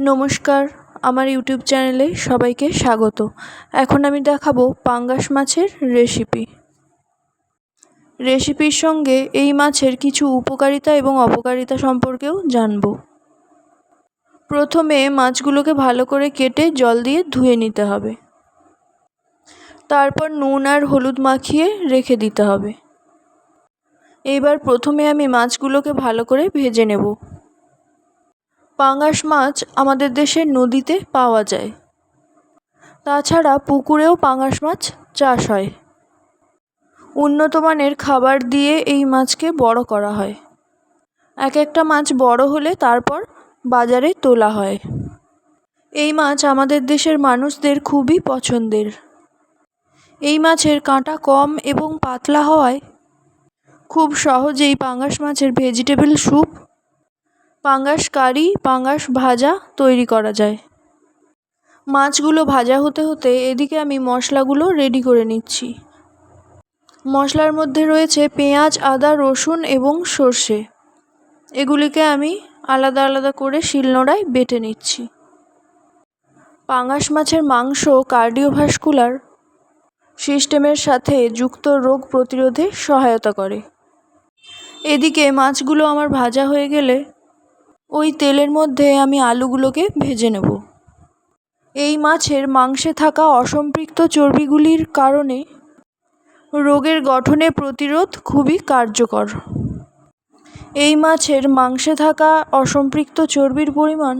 নমস্কার, আমার ইউটিউব চ্যানেলে সবাইকে স্বাগত। এখন আমি দেখাবো পাঙ্গাস মাছের রেসিপি। রেসিপির সঙ্গে এই মাছের কিছু উপকারিতা এবং অপকারিতা সম্পর্কেও জানব। প্রথমে মাছগুলোকে ভালো করে কেটে জল দিয়ে ধুয়ে নিতে হবে। তারপর নুন আর হলুদ মাখিয়ে রেখে দিতে হবে। এইবার প্রথমে আমি মাছগুলোকে ভালো করে ভেজে নেব। পাঙ্গাস মাছ আমাদের দেশের নদীতে পাওয়া যায়। তাছাড়া পুকুরেও পাঙাশ মাছ চাষ হয়। উন্নত মানের খাবার দিয়ে এই মাছকে বড় করা হয়। এক একটা মাছ বড় হলে তারপর বাজারে তোলা হয়। এই মাছ আমাদের দেশের মানুষদের খুবই পছন্দের। এই মাছের কাঁটা কম এবং পাতলা হওয়ায় খুব সহজেই পাঙাশ মাছের ভেজিটেবল স্যুপ পাঙ্গাস কারি পাঙ্গাস ভাজা তৈরি করা যায়। মাছগুলো ভাজা হতে হতে এদিকে আমি মশলাগুলো রেডি করে নিচ্ছি। মশলার মধ্যে রয়েছে পেঁয়াজ, আদা, রসুন এবং সর্ষে। এগুলিকে আমি আলাদা আলাদা করে শিলনোড়ায় বেটে নিচ্ছি। পাঙ্গাস মাছের মাংস কার্ডিওভাস্কুলার সিস্টেমের সাথে যুক্ত রোগ প্রতিরোধে সহায়তা করে। এদিকে মাছগুলো আমার ভাজা হয়ে গেলে ওই তেলের মধ্যে আমি আলুগুলোকে ভেজে নেব। এই মাছের মাংসে থাকা অসম্পৃক্ত চর্বিগুলির কারণে রোগের গঠনে প্রতিরোধ খুবই কার্যকর। এই মাছের মাংসে থাকা অসম্পৃক্ত চর্বির পরিমাণ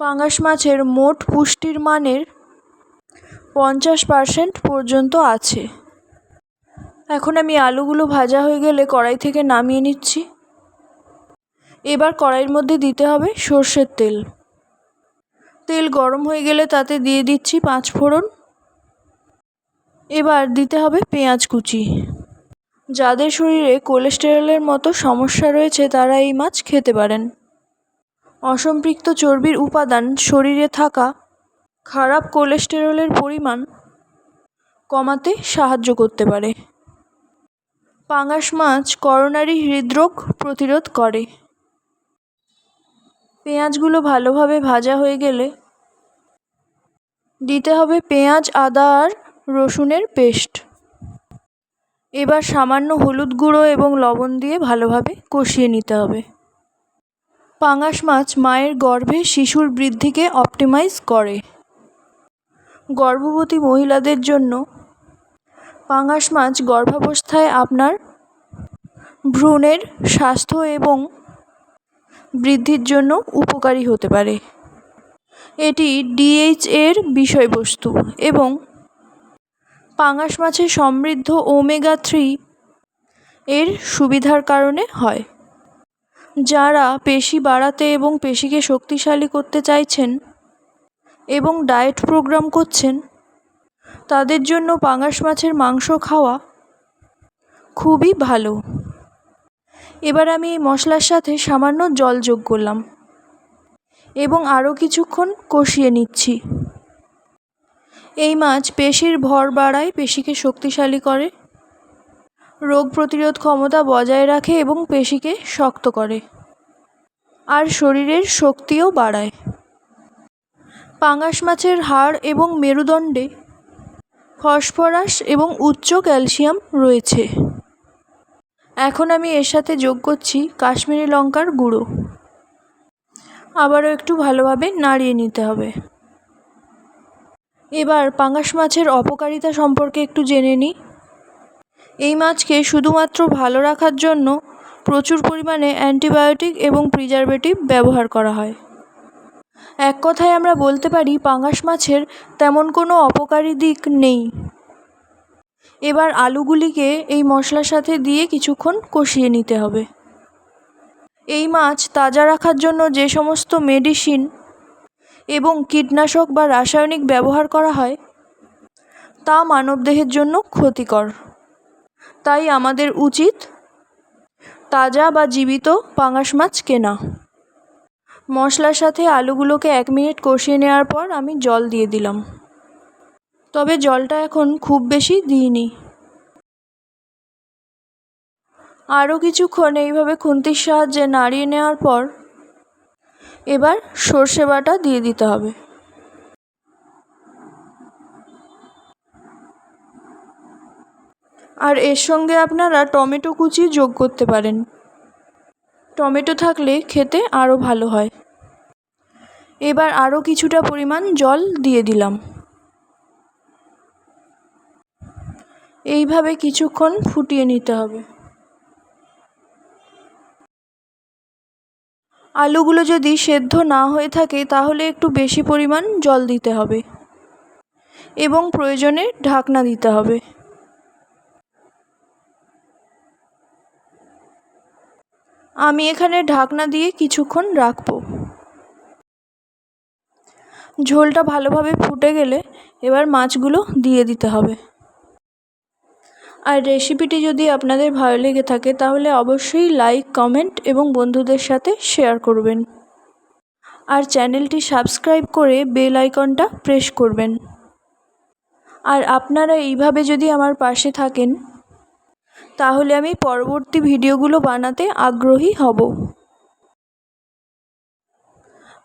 পাঙ্গাস মাছের মোট পুষ্টির মানের পঞ্চাশ পার্সেন্ট পর্যন্ত আছে। এখন আমি আলুগুলো ভাজা হয়ে গেলে কড়াই থেকে নামিয়ে নিচ্ছি। এবার কড়াইয়ের মধ্যে দিতে হবে সর্ষের তেল। তেল গরম হয়ে গেলে তাতে দিয়ে দিচ্ছি পাঁচ ফোড়ন। এবার দিতে হবে পেঁয়াজ কুচি। যাদের শরীরে কোলেস্টেরলের মতো সমস্যা রয়েছে, তারা এই মাছ খেতে পারেন। অসম্পৃক্ত চর্বির উপাদান শরীরে থাকা খারাপ কোলেস্টেরলের পরিমাণ কমাতে সাহায্য করতে পারে। পাঙ্গাস মাছ করোনারি হৃদরোগ প্রতিরোধ করে। পেঁয়াজগুলো ভালোভাবে ভাজা হয়ে গেলে দিতে হবে পেঁয়াজ, আদা আর রসুনের পেস্ট। এবার সামান্য হলুদ গুঁড়ো এবং লবণ দিয়ে ভালোভাবে কষিয়ে নিতে হবে। পাঙাশ মাছ মায়ের গর্ভে শিশুর বৃদ্ধিকে অপটিমাইজ করে। গর্ভবতী মহিলাদের জন্য পাঙাশ মাছ গর্ভাবস্থায় আপনার ভ্রূণের স্বাস্থ্য এবং বৃদ্ধির জন্য উপকারী হতে পারে। এটি ডিএইচ এর বিষয়বস্তু এবং পাঙ্গাস মাছে সমৃদ্ধ ওমেগা থ্রি এর সুবিধার কারণে হয়। যারা পেশি বাড়াতে এবং পেশিকে শক্তিশালী করতে চাইছেন এবং ডায়েট প্রোগ্রাম করছেন, তাদের জন্য পাঙ্গাস মাছের মাংস খাওয়া খুবই ভালো। এবার আমি এই মশলার সাথে সামান্য জল যোগ করলাম এবং আরও কিছুক্ষণ কষিয়ে নিচ্ছি। এই মাছ পেশির ভর বাড়ায় পেশিকে শক্তিশালী করে, রোগ প্রতিরোধ ক্ষমতা বজায় রাখে এবং পেশিকে শক্ত করে, আর শরীরের শক্তিও বাড়ায়। পাঙাশ মাছের হাড় এবং মেরুদণ্ডে ফসফরাস এবং উচ্চ ক্যালসিয়াম রয়েছে। এখন আমি এর সাথে যোগ করছি কাশ্মীরি লঙ্কার গুঁড়ো। আবারও একটু ভালোভাবে নাড়িয়ে নিতে হবে। এবার পাঙ্গাস মাছের অপকারিতা সম্পর্কে একটু জেনে নিই। এই মাছকে শুধুমাত্র ভালো রাখার জন্য প্রচুর পরিমাণে অ্যান্টিবায়োটিক এবং প্রিজারভেটিভ ব্যবহার করা হয়। এক কথায় আমরা বলতে পারি পাঙ্গাস মাছের তেমন কোনো অপকারী দিক নেই। এবার আলুগুলিকে এই মশলার সাথে দিয়ে কিছুক্ষণ কষিয়ে নিতে হবে। এই মাছ তাজা রাখার জন্য যে সমস্ত মেডিসিন এবং কীটনাশক বা রাসায়নিক ব্যবহার করা হয়, তা মানবদেহের জন্য ক্ষতিকর। তাই আমাদের উচিত তাজা বা জীবিত পাঙাশ মাছ কেনা। মশলার সাথে আলুগুলোকে এক মিনিট কষিয়ে নেওয়ার পর আমি জল দিয়ে দিলাম। তবে জলটা এখন খুব বেশি দিইনি। আরও কিছুক্ষণ এইভাবে খুন্তির সাহায্যে নাড়িয়ে নেওয়ার পর এবার সর্ষে বাটা দিয়ে দিতে হবে। আর এর সঙ্গে আপনারা টমেটো কুচি যোগ করতে পারেন। টমেটো থাকলে খেতে আরও ভালো হয়। এবার আরও কিছুটা পরিমাণ জল দিয়ে দিলাম। এইভাবে কিছুক্ষণ ফুটিয়ে নিতে হবে। আলুগুলো যদি সেদ্ধ না হয়ে থাকে, তাহলে একটু বেশি পরিমাণ জল দিতে হবে এবং প্রয়োজনে ঢাকনা দিতে হবে। আমি এখানে ঢাকনা দিয়ে কিছুক্ষণ রাখব। ঝোলটা ভালোভাবে ফুটে গেলে এবার মাছগুলো দিয়ে দিতে হবে। আর রেসিপিটি যদি আপনাদের ভালো লেগে থাকে, তাহলে অবশ্যই লাইক কমেন্ট এবং বন্ধুদের সাথে শেয়ার করবেন। আর চ্যানেলটি সাবস্ক্রাইব করে বেল আইকনটা প্রেস করবেন। আর আপনারা এইভাবে যদি আমার পাশে থাকেন, তাহলে আমি পরবর্তী ভিডিওগুলো বানাতে আগ্রহী হব।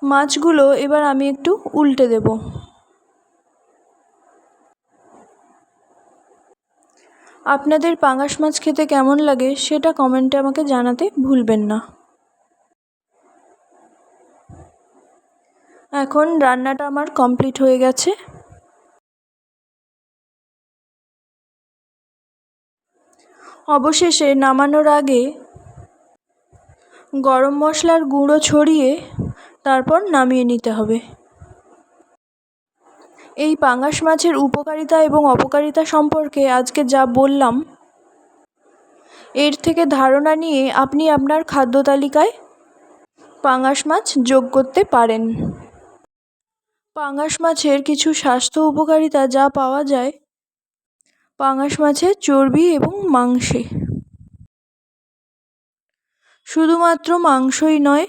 মাছগুলো এবার আমি একটু উল্টে দেব। আপনাদের পাঙাশ মাছ খেতে কেমন লাগে সেটা কমেন্টে আমাকে জানাতে ভুলবেন না। এখন রান্নাটা আমার কমপ্লিট হয়ে গেছে। অবশেষে নামানোর আগে গরম মশলার গুঁড়ো ছড়িয়ে তারপর নামিয়ে নিতে হবে। এই পাঙাশ মাছের উপকারিতা এবং অপকারিতা সম্পর্কে আজকে যা বললাম, এর থেকে ধারণা নিয়ে আপনি আপনার খাদ্য তালিকায় পাঙাশ মাছ যোগ করতে পারেন। পাঙাশ মাছের কিছু স্বাস্থ্য উপকারিতা যা পাওয়া যায়, পাঙাশ মাছের চর্বি এবং মাংসে। শুধুমাত্র মাংসই নয়,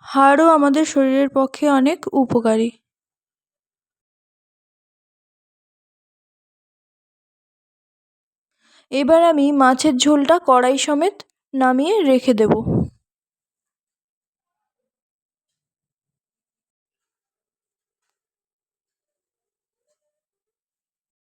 হাড়ও আমাদের শরীরের পক্ষে অনেক উপকারী। এবার আমি মাছের ঝোলটা কড়াই সমেত নামিয়ে রেখে দেব।